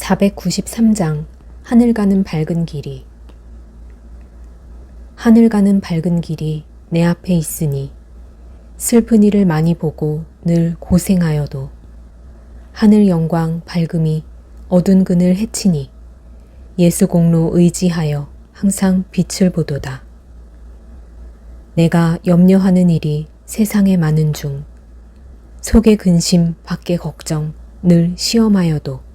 493장 하늘 가는 밝은 길이 하늘 가는 밝은 길이 내 앞에 있으니 슬픈 일을 많이 보고 늘 고생하여도 하늘 영광 밝음이 어두운 그늘 해치니 예수 공로 의지하여 항상 빛을 보도다. 내가 염려하는 일이 세상에 많은 중 속에 근심 밖에 걱정 늘 시험하여도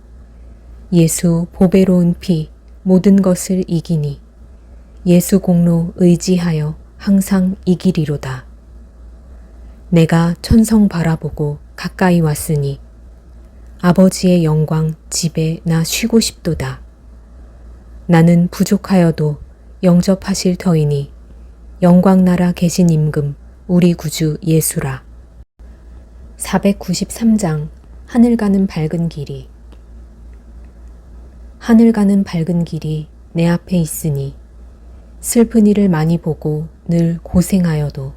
예수 보배로운 피 모든 것을 이기니 예수 공로 의지하여 항상 이기리로다. 내가 천성 바라보고 가까이 왔으니 아버지의 영광 집에 나 쉬고 싶도다. 나는 부족하여도 영접하실 터이니 영광 나라 계신 임금 우리 구주 예수라. 493장 하늘 가는 밝은 길이 하늘 가는 밝은 길이 내 앞에 있으니 슬픈 일을 많이 보고 늘 고생하여도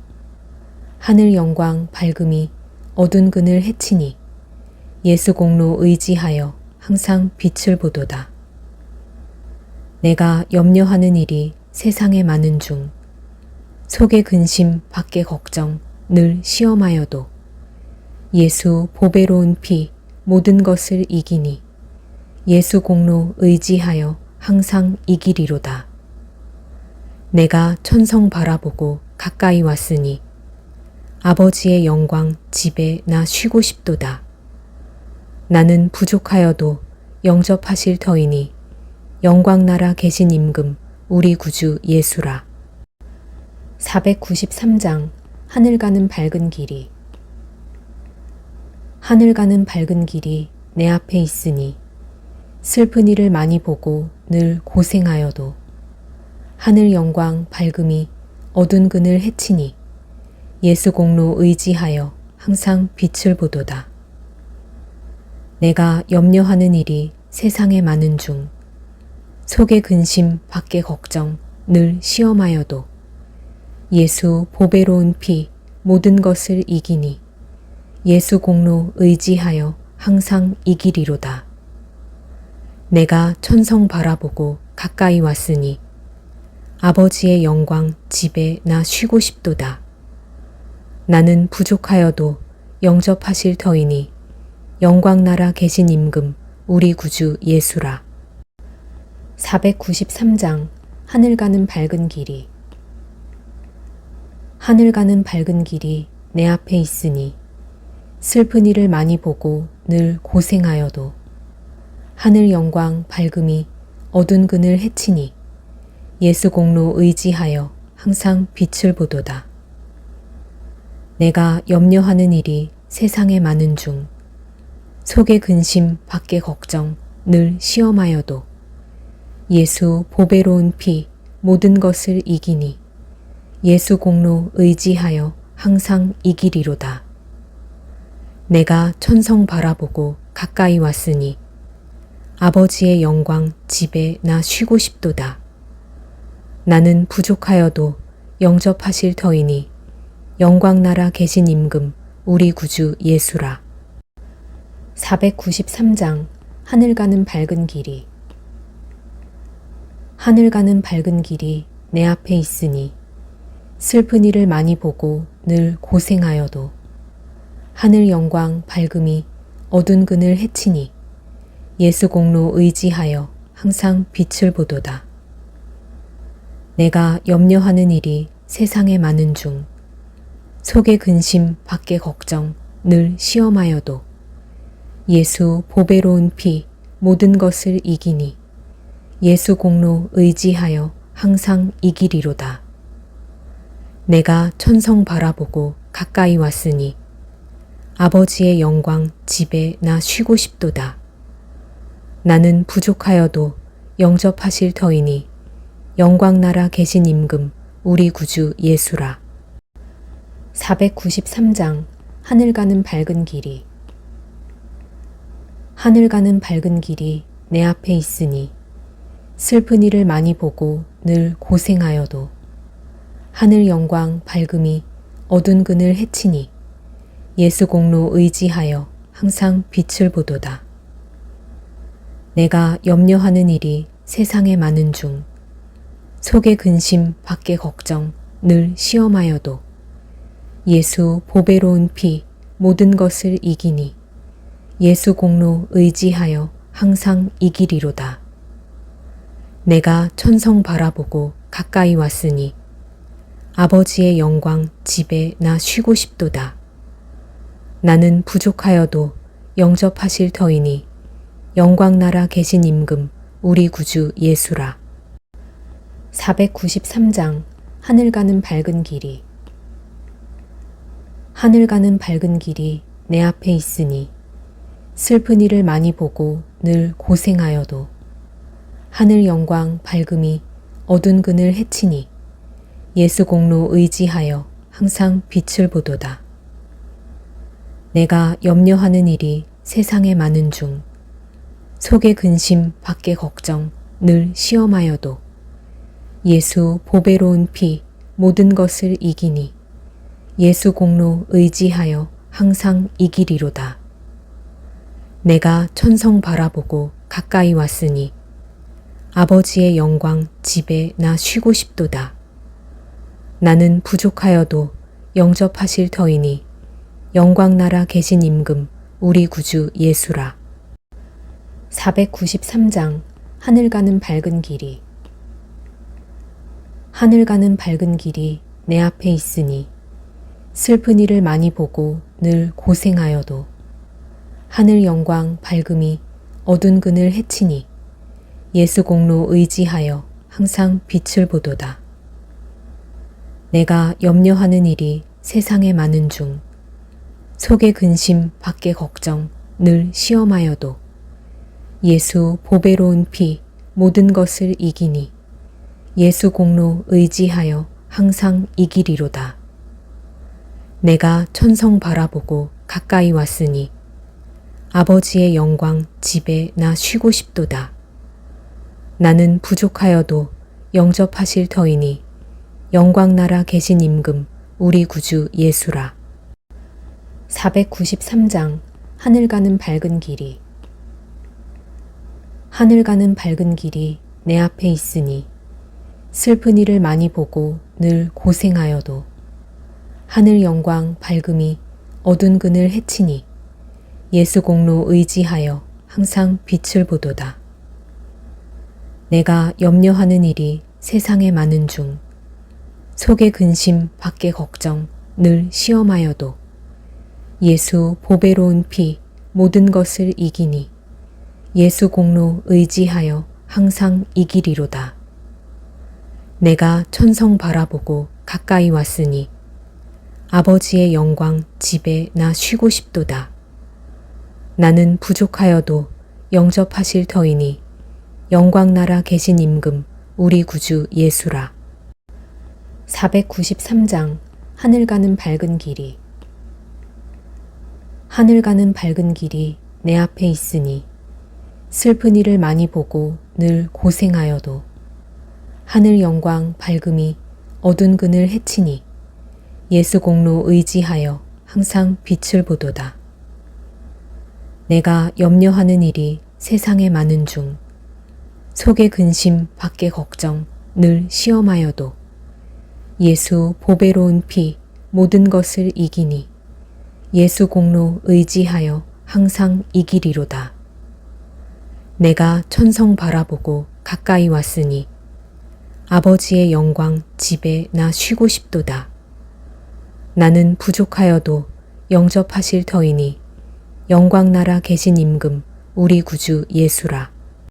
하늘 영광 밝음이 어두운 그늘 해치니 예수 공로 의지하여 항상 빛을 보도다. 내가 염려하는 일이 세상에 많은 중 속에 근심 밖에 걱정 늘 시험하여도 예수 보배로운 피 모든 것을 이기니 예수 공로 의지하여 항상 이기리로다. 내가 천성 바라보고 가까이 왔으니 아버지의 영광 집에 나 쉬고 싶도다. 나는 부족하여도 영접하실 터이니 영광 나라 계신 임금 우리 구주 예수라. 493장 하늘 가는 밝은 길이 하늘 가는 밝은 길이 내 앞에 있으니 슬픈 일을 많이 보고 늘 고생하여도 하늘 영광 밝음이 어두운 그늘 해치니 예수 공로 의지하여 항상 빛을 보도다. 내가 염려하는 일이 세상에 많은 중 속에 근심 밖에 걱정 늘 시험하여도 예수 보배로운 피 모든 것을 이기니 예수 공로 의지하여 항상 이기리로다. 내가 천성 바라보고 가까이 왔으니 아버지의 영광 집에 나 쉬고 싶도다. 나는 부족하여도 영접하실 터이니 영광 나라 계신 임금 우리 구주 예수라. 493장 하늘 가는 밝은 길이 하늘 가는 밝은 길이 내 앞에 있으니 슬픈 일을 많이 보고 늘 고생하여도 하늘 영광 밝음이 어두운 그늘 해치니 예수 공로 의지하여 항상 빛을 보도다. 내가 염려하는 일이 세상에 많은 중 속에 근심 밖에 걱정 늘 시험하여도 예수 보배로운 피 모든 것을 이기니 예수 공로 의지하여 항상 이기리로다. 내가 천성 바라보고 가까이 왔으니 아버지의 영광 집에 나 쉬고 싶도다. 나는 부족하여도 영접하실 터이니 영광 나라 계신 임금 우리 구주 예수라. 493장 하늘 가는 밝은 길이 하늘 가는 밝은 길이 내 앞에 있으니 슬픈 일을 많이 보고 늘 고생하여도 하늘 영광 밝음이 어두운 그늘 해치니 예수 공로 의지하여 항상 빛을 보도다. 내가 염려하는 일이 세상에 많은 중 속에 근심 밖에 걱정 늘 시험하여도 예수 보배로운 피 모든 것을 이기니 예수 공로 의지하여 항상 이기리로다. 내가 천성 바라보고 가까이 왔으니 아버지의 영광 집에 나 쉬고 싶도다. 나는 부족하여도 영접하실 터이니 영광 나라 계신 임금 우리 구주 예수라. 493장 하늘 가는 밝은 길이 하늘 가는 밝은 길이 내 앞에 있으니 슬픈 일을 많이 보고 늘 고생하여도 하늘 영광 밝음이 어두운 그늘 해치니 예수 공로 의지하여 항상 빛을 보도다. 내가 염려하는 일이 세상에 많은 중 속의 근심 밖의 걱정 늘 시험하여도 예수 보배로운 피 모든 것을 이기니 예수 공로 의지하여 항상 이기리로다. 내가 천성 바라보고 가까이 왔으니 아버지의 영광 집에 나 쉬고 싶도다. 나는 부족하여도 영접하실 터이니 영광 나라 계신 임금 우리 구주 예수라. 493장 하늘 가는 밝은 길이 하늘 가는 밝은 길이 내 앞에 있으니 슬픈 일을 많이 보고 늘 고생하여도 하늘 영광 밝음이 어두운 그늘 해치니 예수 공로 의지하여 항상 빛을 보도다. 내가 염려하는 일이 세상에 많은 중 속의 근심 밖의 걱정 늘 시험하여도 예수 보배로운 피 모든 것을 이기니 예수 공로 의지하여 항상 이기리로다. 내가 천성 바라보고 가까이 왔으니 아버지의 영광 집에 나 쉬고 싶도다. 나는 부족하여도 영접하실 터이니 영광 나라 계신 임금 우리 구주 예수라. 493장 하늘 가는 밝은 길이 하늘 가는 밝은 길이 내 앞에 있으니 슬픈 일을 많이 보고 늘 고생하여도 하늘 영광 밝음이 어두운 그늘 해치니 예수 공로 의지하여 항상 빛을 보도다. 내가 염려하는 일이 세상에 많은 중 속의 근심 밖의 걱정 늘 시험하여도 예수 보배로운 피 모든 것을 이기니 예수 공로 의지하여 항상 이기리로다. 내가 천성 바라보고 가까이 왔으니 아버지의 영광 집에 나 쉬고 싶도다. 나는 부족하여도 영접하실 터이니 영광 나라 계신 임금 우리 구주 예수라. 493장 하늘 가는 밝은 길이 하늘 가는 밝은 길이 내 앞에 있으니 슬픈 일을 많이 보고 늘 고생하여도 하늘 영광 밝음이 어두운 그늘 해치니 예수 공로 의지하여 항상 빛을 보도다. 내가 염려하는 일이 세상에 많은 중 속의 근심 밖의 걱정 늘 시험하여도 예수 보배로운 피 모든 것을 이기니 예수 공로 의지하여 항상 이기리로다. 내가 천성 바라보고 가까이 왔으니 아버지의 영광 집에 나 쉬고 싶도다. 나는 부족하여도 영접하실 터이니 영광 나라 계신 임금 우리 구주 예수라. 493장 하늘 가는 밝은 길이 하늘 가는 밝은 길이 내 앞에 있으니 슬픈 일을 많이 보고 늘 고생하여도 하늘 영광 밝음이 어두운 그늘 해치니 예수 공로 의지하여 항상 빛을 보도다. 내가 염려하는 일이 세상에 많은 중 속의 근심 밖의 걱정 늘 시험하여도 예수 보배로운 피 모든 것을 이기니 예수 공로 의지하여 항상 이기리로다. 내가 천성 바라보고 가까이 왔으니 아버지의 영광 집에 나 쉬고 싶도다. 나는 부족하여도 영접하실 터이니 영광 나라 계신 임금 우리 구주 예수라.